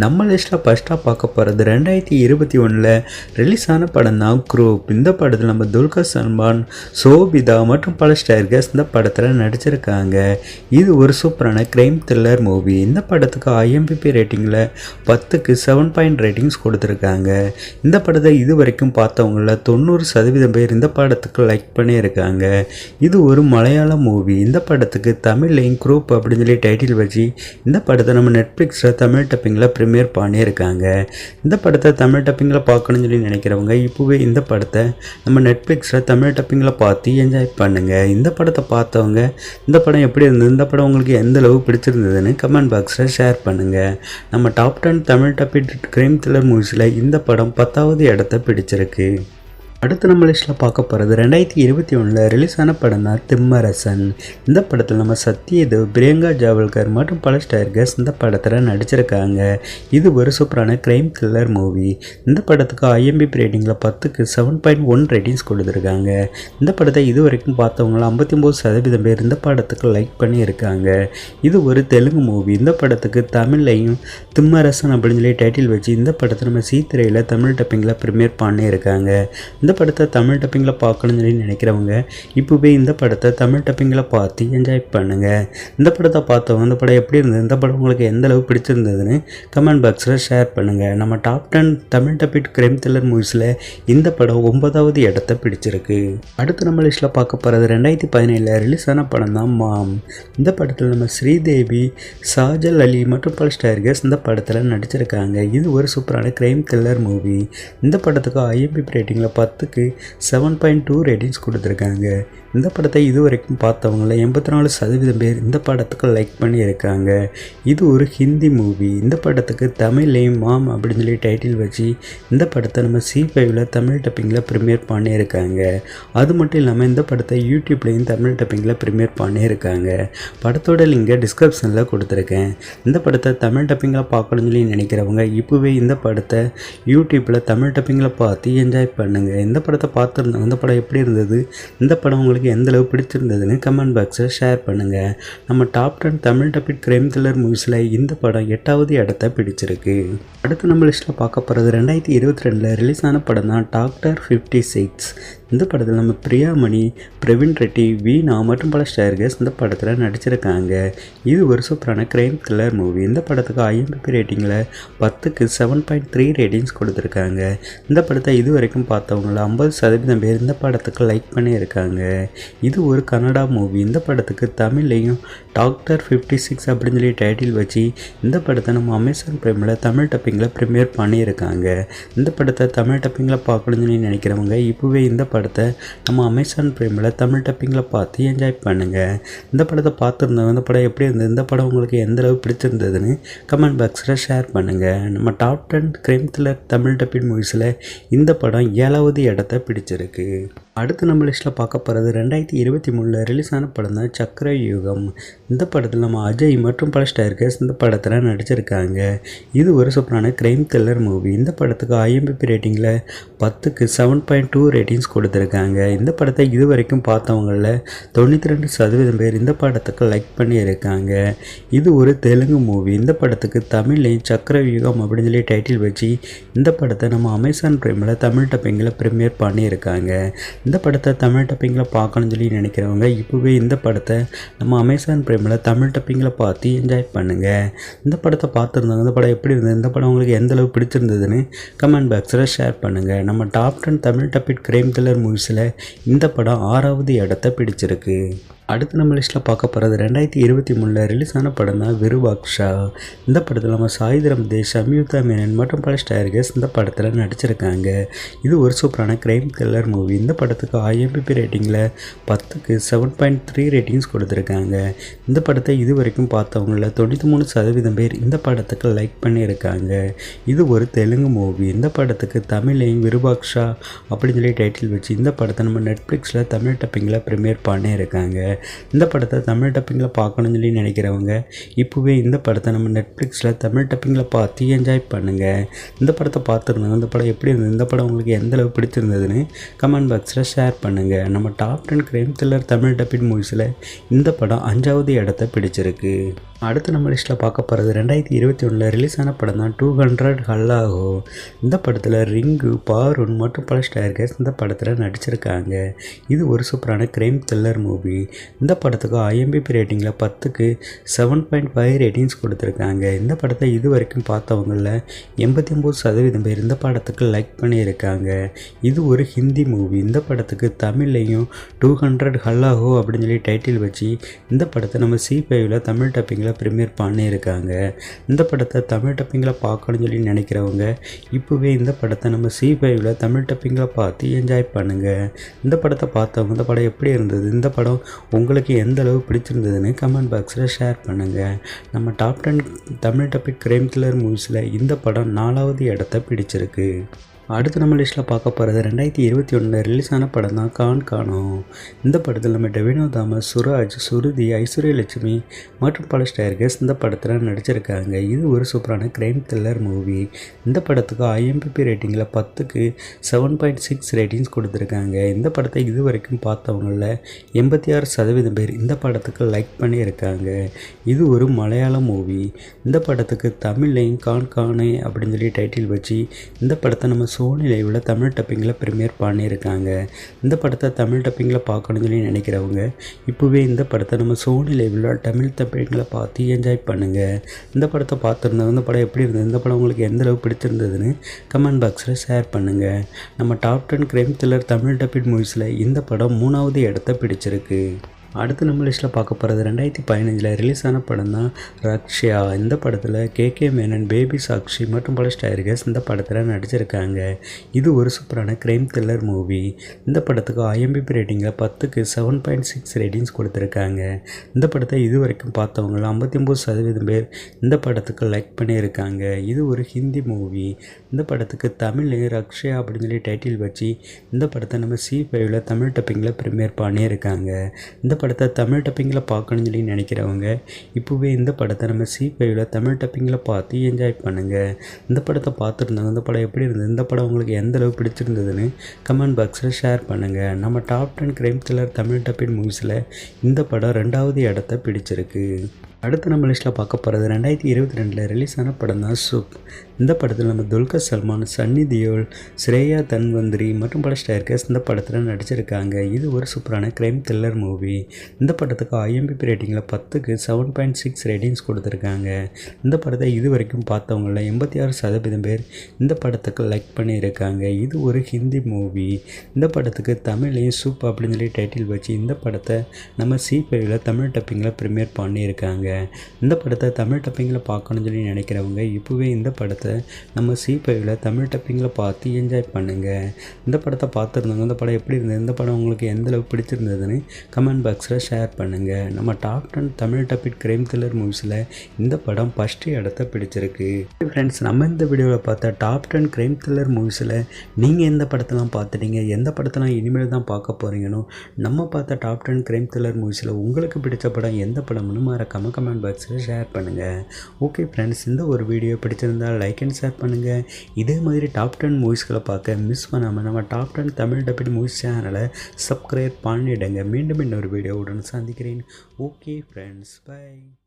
நம்ம லிஸ்ட்டில் ஃபஸ்ட்டாக பார்க்க போகிறது ரெண்டாயிரத்தி இருபத்தி ஒன்றில் ரிலீஸ் ஆன படம் தான் குரூப் இந்த படத்தில் நம்ம துல்கர் சல்மான் சோபிதா மற்றும் பல ஸ்டார்கஸ் இந்த படத்தில் நடிச்சிருக்காங்க. இது ஒரு சூப்பரான கிரைம் த்ரில்லர் மூவி இந்த படத்துக்கு ஐஎம்பிபி ரேட்டிங்கில் பத்துக்கு செவன் பாயிண்ட் ரேட்டிங்ஸ் கொடுத்துருக்காங்க. இந்த படத்தை இது வரைக்கும் பார்த்தவங்கள தொண்ணூறு சதவீதம் பேர் இந்த படத்துக்கு லைக் பண்ணியிருக்காங்க. இது ஒரு மலையாள மூவி இந்த படத்துக்கு தமிழ்லையும் குரூப் அப்படின்னு சொல்லி டைட்டில் வச்சு இந்த படத்தை நம்ம நெட்ஃப்ளிக்ஸில் தமிழ் டப்பிங்கில் ப்ரீமியர் பண்ணியிருக்காங்க. இந்த படத்தை தமிழ் டப்பிங்கில் பார்க்கணும்னு சொல்லி நினைக்கிறவங்க இப்போவே இந்த படத்தை நம்ம நெட்ஃப்ளிக்ஸில் தமிழ் டப்பிங்கில் பார்த்து என்ஜாய் பண்ணுங்கள் இந்த படத்தை பார்த்தவங்க இந்த படம் எப்படி இருந்தது இந்த படம் உங்களுக்கு எந்த அளவு பிடிச்சிருந்ததுன்னு கமெண்ட் பாக்ஸில் ஷேர் பண்ணுங்கள் நம்ம top ten Tamil dubbed crime thriller மூவிஸில் இந்த படம் பத்தாவது இடத்த பிடிச்சிருக்கு. அடுத்து நம்ம லிஸ்ட்டில் பார்க்க போகிறது ரெண்டாயிரத்தி இருபத்தி ஒன்றில் ரிலீஸ் ஆன படம் தான் திம்மரசன். இந்த படத்தில் நம்ம சத்யதேவ் பிரியங்கா ஜாவல்கர் மற்றும் பல ஸ்டார்கர்ஸ் இந்த படத்தில் நடிச்சிருக்காங்க. இது ஒரு சூப்பரான கிரைம் த்ரில்லர் மூவி இந்த படத்துக்கு ஐஎம்பி ரேட்டிங்கில் பத்துக்கு செவன் பாயிண்ட் ஒன் ரேட்டிங்ஸ் கொடுத்துருக்காங்க. இந்த படத்தை இது வரைக்கும் பார்த்தவங்கள ஐம்பத்தி ஒம்பது சதவீதம் பேர் இந்த படத்துக்கு லைக் பண்ணியிருக்காங்க. இது ஒரு தெலுங்கு மூவி இந்த படத்துக்கு தமிழ்லையும் திம்மரசன் அப்படின்னு சொல்லி டைட்டில் வச்சு இந்த படத்தை நம்ம சீத்திரையில் தமிழ் டப்பிங்கில் ப்ரிமியர் பண்ணியிருக்காங்க. இந்த படத்தை தமிழ் டப்பிங்கில் பார்க்கணும்னு சொல்லி நினைக்கிறவங்க இப்போவே இந்த படத்தை தமிழ் டப்பிங்கில் பார்த்து என்ஜாய் பண்ணுங்கள் இந்த படத்தை பார்த்தவங்க இந்த படம் எப்படி இருந்தது இந்த படம் உங்களுக்கு எந்த அளவு பிடிச்சிருந்ததுன்னு கமெண்ட் பாக்ஸில் ஷேர் பண்ணுங்கள் நம்ம top ten Tamil dubbed crime thriller மூவிஸில் இந்த படம் ஒன்பதாவது இடத்த பிடிச்சிருக்கு. அடுத்து நம்ம லிஸ்ட்டில் பார்க்க போகிறது ரெண்டாயிரத்தி பதினேழில் ரிலீஸ் ஆன படம் தான் மாம். இந்த படத்தில் நம்ம ஸ்ரீதேவி சாஜல் அலி மற்றும் பல ஸ்டார்கர்ஸ் இந்த படத்தில் நடிச்சிருக்காங்க. இது ஒரு சூப்பரான கிரைம் த்ரில்லர் மூவி இந்த படத்துக்கு ஐஎம்பி ரேட்டிங்கில் படத்துக்கு செவன் பாயிண்ட் டூ ரேட்டிங்ஸ் கொடுத்துருக்காங்க. இந்த படத்தை இது வரைக்கும் பார்த்தவங்கள எண்பத்தி நாலு சதவீதம் பேர் இந்த படத்துக்கு லைக் பண்ணியிருக்காங்க இது ஒரு ஹிந்தி மூவி இந்த படத்துக்கு தமிழ்லேயும் மாம் அப்படின்னு சொல்லி டைட்டில் வச்சு இந்த படத்தை நம்ம சி ஃபைவ்ல தமிழ் டப்பிங்கில் ப்ரிமியர் பண்ணியிருக்காங்க. அது மட்டும் இல்லாமல் இந்த படத்தை யூடியூப்லேயும் தமிழ் டப்பிங்கில் ப்ரிமியர் பண்ணியிருக்காங்க. படத்தோட லிங்கை டிஸ்கிரிப்ஷனில் கொடுத்துருக்கேன். இந்த படத்தை தமிழ் டப்பிங்கில் பார்க்கணும்னு சொல்லி நினைக்கிறவங்க இப்போவே இந்த படத்தை யூடியூப்பில் தமிழ் டப்பிங்கில் பார்த்து என்ஜாய் பண்ணுங்கள் இந்த படத்தை பார்த்துருந்தோம் இந்த படம் எப்படி இருந்தது? இந்த படம் உங்களுக்கு எந்த அளவு பிடிச்சிருந்ததுன்னு கமெண்ட் பாக்ஸில் ஷேர் பண்ணுங்கள் நம்ம top ten Tamil dubbed crime thriller மூவிஸில் இந்த படம் எட்டாவது இடத்த பிடிச்சிருக்கு. அடுத்து நம்ம லிஸ்ட்டில் பார்க்க போகிறது ரெண்டாயிரத்தி இருபத்தி ரெண்டில் ரிலீஸ் ஆன படம் தான் டாக்டர் ஃபிஃப்டி சிக்ஸ் இந்த படத்தில் நம்ம பிரியாமணி பிரவீன் ரெட்டி வீணா மற்றும் பல ஸ்டார்கர்ஸ் இந்த படத்தில் நடிச்சிருக்காங்க. இது ஒரு சூப்பரான கிரைம் த்ரில்லர் மூவி இந்த படத்துக்கு ஐஎம்பிபி ரேட்டிங்கில் பத்துக்கு செவன் பாயிண்ட் த்ரீ ரேட்டிங்ஸ் கொடுத்துருக்காங்க. இந்த படத்தை இது வரைக்கும் பார்த்தவங்கள ஐம்பது சதவீதம் பேர் இந்த படத்துக்கு லைக் பண்ணியிருக்காங்க. இது ஒரு கன்னடா மூவி இந்த படத்துக்கு தமிழ்லையும் டாக்டர் ஃபிஃப்டி சிக்ஸ் அப்படின்னு சொல்லி டைட்டில் வச்சு இந்த படத்தை நம்ம அமேசான் ப்ரைமில் தமிழ் டப்பிங்கில் ப்ரீமியர் பண்ணியிருக்காங்க. இந்த படத்தை தமிழ் டப்பிங்கில் பார்க்கணும்னு சொல்லி நினைக்கிறவங்க இப்போவே இந்த படத்தை நம்ம அமேசான் ப்ரைமில் தமிழ் டப்பிங்கில் பார்த்து என்ஜாய் பண்ணுங்கள் இந்த படத்தை பார்த்துருந்தவங்க இந்த படம் எப்படி இருந்தது இந்த படம் உங்களுக்கு எந்த அளவு பிடிச்சிருந்ததுன்னு கமெண்ட் பாக்ஸில் ஷேர் பண்ணுங்கள் நம்ம top ten crime thriller Tamil dubbing மூவிஸில் இந்த படம் ஏழாவது இடத்த பிடிச்சிருக்கு. அடுத்து நம்ம லிஸ்ட்டில் பார்க்க போகிறது ரெண்டாயிரத்தி இருபத்தி மூணில் ரிலீஸ் ஆன படம் தான் சக்கர யுகம் இந்த படத்தில் நம்ம அஜய் மற்றும் பல ஸ்டார்கர்ஸ் இந்த படத்தில் நடிச்சிருக்காங்க. இது ஒரு சூப்பரான கிரைம் த்ரில்லர் மூவி இந்த படத்துக்கு ஐஎம்பிபி ரேட்டிங்கில் பத்துக்கு செவன் பாயிண்ட் டூ ரேட்டிங்ஸ் கொடுத்துருக்காங்க. இந்த படத்தை இது வரைக்கும் பார்த்தவங்களில் தொண்ணூற்றி ரெண்டு சதவீதம் பேர் இந்த படத்துக்கு லைக் பண்ணியிருக்காங்க. இது ஒரு தெலுங்கு மூவி இந்த படத்துக்கு தமிழ்லையும் சக்கர யுகம் அப்படின்னு சொல்லி டைட்டில் வச்சு இந்த படத்தை நம்ம அமேசான் பிரைமில் தமிழ் டப்பிங்கில் ப்ரீமியர் பண்ணியிருக்காங்க. இந்த படத்தை தமிழ் டப்பிங்கில் பார்க்கணும்னு சொல்லி நினைக்கிறவங்க இப்போவே இந்த படத்தை நம்ம அமேசான் பிரைமில் தமிழ் டப்பிங்கில் பார்த்து என்ஜாய் பண்ணுங்கள் இந்த படத்தை பார்த்துருந்தாங்க இந்த படம் எப்படி இருந்தது இந்த படம் உங்களுக்கு எந்த அளவு பிடிச்சிருந்ததுன்னு கமெண்ட் பாக்ஸில் ஷேர் பண்ணுங்கள் நம்ம top ten Tamil dubbed crime thriller மூவிஸில் இந்த படம் ஆறாவது இடத்த பிடிச்சிருக்கு. அடுத்து நம்ம லிஸ்ட்டில் பார்க்க போகிறது ரெண்டாயிரத்தி இருபத்தி மூணில் ரிலீஸ் ஆன படம் தான் விருபாக்ஷா இந்த படத்தில் நம்ம சாயுதரம் தேஷ் சம்யுக்தா மேனன் மற்றும் பல ஸ்டார்கர்ஸ் இந்த படத்தில் நடிச்சிருக்காங்க. இது ஒரு சூப்பரான கிரைம் த்ரில்லர் மூவி இந்த படத்துக்கு ஐஎம்பிபி ரேட்டிங்கில் பத்துக்கு செவன் பாயிண்ட் த்ரீ ரேட்டிங்ஸ் கொடுத்துருக்காங்க. இந்த படத்தை இது வரைக்கும் பார்த்தவங்கள தொண்ணூற்றி மூணு சதவீதம் பேர் இந்த படத்துக்கு லைக் பண்ணியிருக்காங்க. இது ஒரு தெலுங்கு மூவி இந்த படத்துக்கு தமிழையும் விருபாக்ஷா அப்படின்னு சொல்லி டைட்டில் வச்சு இந்த படத்தை நம்ம நெட்ஃப்ளிக்ஸில் தமிழ் டப்பிங்கில் ப்ரிமியர் பண்ணியிருக்காங்க. இந்த படத்தை தமிழ் டப்பிங்கில் பார்க்கணும்னு சொல்லி நினைக்கிறவங்க இப்போவே இந்த படத்தை நம்ம நெட்ஃப்ளிக்ஸில் தமிழ் டப்பிங்கில் பார்த்து என்ஜாய் பண்ணுங்கள் இந்த படத்தை பார்த்துருந்தாங்க இந்த படம் எப்படி இருந்தது இந்த படம் உங்களுக்கு எந்த அளவு பிடிச்சிருந்ததுன்னு கமெண்ட் பாக்ஸில் ஷேர் பண்ணுங்கள் நம்ம top ten crime thriller Tamil dubbing மூவிஸில் இந்த படம் அஞ்சாவது இடத்த பிடிச்சிருக்கு. அடுத்து நம்ம லிஸ்ட்டில் பார்க்க போகிறது ரெண்டாயிரத்தி இருபத்தி ஒன்றில் ரிலீஸ் ஆன படம் தான் டூ ஹண்ட்ரட் ஹல்லாகோ இந்த படத்தில் ரிங்கு பாருன் மற்றும் பல ஸ்டார்கர்ஸ் இந்த படத்தில் நடிச்சிருக்காங்க. இது ஒரு சூப்பரான கிரைம் த்ரில்லர் மூவி இந்த படத்துக்கு ஐஎம்பிபி ரேட்டிங்கில் பத்துக்கு செவன் பாயிண்ட் ஃபைவ் ரேட்டிங்ஸ் கொடுத்துருக்காங்க. இந்த படத்தை இது வரைக்கும் பார்த்தவங்களில் எண்பத்தி ஒம்பது சதவீதம் பேர் இந்த படத்துக்கு லைக் பண்ணியிருக்காங்க. இது ஒரு ஹிந்தி மூவி இந்த படத்துக்கு தமிழ்லையும் டூ ஹண்ட்ரட் ஹல்லாஹோ அப்படின்னு சொல்லி டைட்டில் வச்சு இந்த படத்தை நம்ம சி ஃபைவ்ல தமிழ் டப்பிங்கில் ப்ரீமியர் பண்ணியிருக்காங்க. இந்த படத்தை தமிழ் டப்பிங்கில் பார்க்கணும்னு சொல்லி நினைக்கிறவங்க இப்போவே இந்த படத்தை நம்ம சி ஃபைவ்ல தமிழ் டப்பிங்கில் பார்த்து என்ஜாய் பண்ணுங்கள் இந்த படத்தை பார்த்தவங்க இந்த படம் எப்படி இருந்தது இந்த படம் உங்களுக்கு எந்த அளவு பிடிச்சிருந்ததுன்னு கமெண்ட் பாக்ஸில் ஷேர் பண்ணுங்கள் நம்ம top ten Tamil dubbed crime killer மூவிஸில் இந்த படம் நாலாவது இடத்த பிடிச்சிருக்கு. அடுத்து நம்ம லிஸ்ட்டில் பார்க்க போகிறது ரெண்டாயிரத்தி இருபத்தி ஒன்றில் ரிலீஸ் ஆன படம் தான் கான் காணும். இந்த படத்தில் நம்ம டெவினோ தாமஸ் சுராஜ் சுருதி ஐஸ்வர்யலட்சுமி மற்றும் பல ஸ்டேர்கஸ் இந்த படத்தில் நடிச்சிருக்காங்க. இது ஒரு சூப்பரான கிரைம் த்ரில்லர் மூவி இந்த படத்துக்கு ஐஎம்பிபி ரேட்டிங்கில் பத்துக்கு செவன் பாயிண்ட் சிக்ஸ் ரேட்டிங்ஸ் கொடுத்துருக்காங்க. இந்த படத்தை இது வரைக்கும் பார்த்தவங்களில் எண்பத்தி ஆறு சதவீதம் பேர் இந்த படத்துக்கு லைக் பண்ணியிருக்காங்க. இது ஒரு மலையாள மூவி இந்த படத்துக்கு தமிழ்லையும் கான் கானே அப்படின்னு சொல்லி டைட்டில் வச்சு இந்த படத்தை நம்ம சோனி லைவில் தமிழ் டப்பிங்கில் ப்ரீமியர் பண்ணியிருக்காங்க. இந்த படத்தை தமிழ் டப்பிங்கில் பார்க்கணும்னு சொல்லி நினைக்கிறவங்க இப்போவே இந்த படத்தை நம்ம சோனி லைவில் தமிழ் டப்பிங்கில் பார்த்து என்ஜாய் பண்ணுங்கள் இந்த படத்தை பார்த்துருந்தவங்க இந்த படம் எப்படி இருந்தது இந்த படம் உங்களுக்கு எந்த அளவு பிடிச்சிருந்ததுன்னு கமெண்ட் பாக்ஸில் ஷேர் பண்ணுங்கள் நம்ம top ten crime thriller Tamil dubbed மூவிஸில் இந்த படம் மூணாவது இடத்த பிடிச்சிருக்கு. அடுத்து நம்ம லிஸ்ட்டில் பார்க்க போகிறது ரெண்டாயிரத்தி பதினஞ்சில் ரிலீஸ் ஆன படம் தான் ரக்ஷயா. இந்த படத்தில் K K Menon baby Sakshi மற்றும் பல ஸ்டைர்கர்ஸ் இந்த படத்தில் நடிச்சிருக்காங்க. இது ஒரு சூப்பரான கிரைம் த்ரில்லர் மூவி இந்த படத்துக்கு ஐஎம்பிபி ரேட்டிங்கில் பத்துக்கு செவன் பாயிண்ட் சிக்ஸ் ரேட்டிங்ஸ் கொடுத்துருக்காங்க. இந்த படத்தை இது வரைக்கும் பார்த்தவங்க ஐம்பத்தி ஒம்பது சதவீதம் பேர் இந்த படத்துக்கு லைக் பண்ணியிருக்காங்க. இது ஒரு ஹிந்தி மூவி இந்த படத்துக்கு தமிழ் ரக்ஷயா அப்படின்னு சொல்லி டைட்டில் வச்சு இந்த படத்தை நம்ம சி ஃபைவ்ல தமிழ் டப்பிங்கில் ப்ரிமியர் பண்ணியிருக்காங்க. இந்த படத்தை தமிழ் டப்பிங்கில் பார்க்கணும்னு சொல்லி நினைக்கிறவங்க இப்போவே இந்த படத்தை நம்ம சி ஃபைவ்ல தமிழ் டப்பிங்கில் பார்த்து என்ஜாய் பண்ணுங்கள் இந்த படத்தை பார்த்துருந்தாங்க இந்த படம் எப்படி இருந்தது இந்த படம் உங்களுக்கு எந்த அளவு பிடிச்சிருந்ததுன்னு கமெண்ட் பாக்ஸில் ஷேர் பண்ணுங்கள் நம்ம top ten crime thriller Tamil dubbing மூவிஸில் இந்த படம் ரெண்டாவது இடத்த பிடிச்சிருக்கு. அடுத்து நம்ம லிஸ்ட்டில் பார்க்க போகிறது ரெண்டாயிரத்தி இருபத்தி ரெண்டில் ரிலீஸ் ஆன படம் தான் சூப் இந்த படத்தில் நம்ம துல்கர் சல்மான் சன்னி தியோல் ஸ்ரேயா தன்வந்திரி மற்றும் பல ஸ்டார்கர்ஸ் இந்த படத்தில் நடிச்சிருக்காங்க. இது ஒரு சூப்பரான கிரைம் த்ரில்லர் மூவி இந்த படத்துக்கு ஐஎம்பிபி ரேட்டிங்கில் பத்துக்கு செவன் பாயிண்ட் சிக்ஸ் ரேட்டிங்ஸ் கொடுத்துருக்காங்க. இந்த படத்தை இது வரைக்கும் பார்த்தவங்கள எண்பத்தி ஆறு சதவீதம் பேர் இந்த படத்துக்கு லைக் பண்ணியிருக்காங்க. இது ஒரு ஹிந்தி மூவி இந்த படத்துக்கு தமிழையும் சூப் அப்படின்னு சொல்லி டைட்டில் வச்சு இந்த படத்தை நம்ம சி ஃபைவ்ல தமிழ் டப்பிங்கில் ப்ரீமியர் பண்ணியிருக்காங்க. இந்த படத்தை தமிழ் டப்பிங்கில் பார்க்கணும்னு சொல்லி நினைக்கிறவங்க இப்போவே இந்த படத்தை நம்ம சி ஃபைவ்ல தமிழ் டப்பிங்கில் பார்த்து என்ஜாய் பண்ணுங்கள் இந்த படத்தை பார்த்துருந்தவங்க இந்த படம் எப்படி இருந்தது இந்த படம் உங்களுக்கு எந்த அளவு பிடிச்சிருந்ததுன்னு கமெண்ட் பாக்ஸில் ஷேர் பண்ணுங்கள் நம்ம top ten Tamil dubbed crime thriller மூவிஸில் இந்த படம் ஃபஸ்ட்டு இடத்த பிடிச்சிருக்கு. ஃப்ரெண்ட்ஸ் நம்ம இந்த வீடியோவில் பார்த்த டாப் டென் கிரைம் த்ரில்லர் மூவிஸில் நீங்கள் எந்த படத்தெல்லாம் பார்த்துட்டீங்க எந்த படத்தெல்லாம் இனிமேல் தான் பார்க்க போகிறீங்கன்னு நம்ம பார்த்த டாப் டென் கிரைம் த்ரில்லர் மூவிஸில் உங்களுக்கு பிடிச்ச படம் எந்த படம்னு மறக்காமல் கமெண்ட் பாக்ஸில் ஷேர் பண்ணுங்கள் ஓகே ஃப்ரெண்ட்ஸ் இந்த ஒரு வீடியோ பிடிச்சிருந்தால் லைக் அண்ட் ஷேர் பண்ணுங்கள் இதே மாதிரி டாப் டென் மூவிஸ்களை பார்க்க மிஸ் பண்ணாமல் நம்ம top ten Tamil dubbed movies சேனலை சப்ஸ்கிரைப் பண்ணிவிடுங்க மீண்டும் இன்னொரு வீடியோவுடன் சந்திக்கிறேன். Okay friends by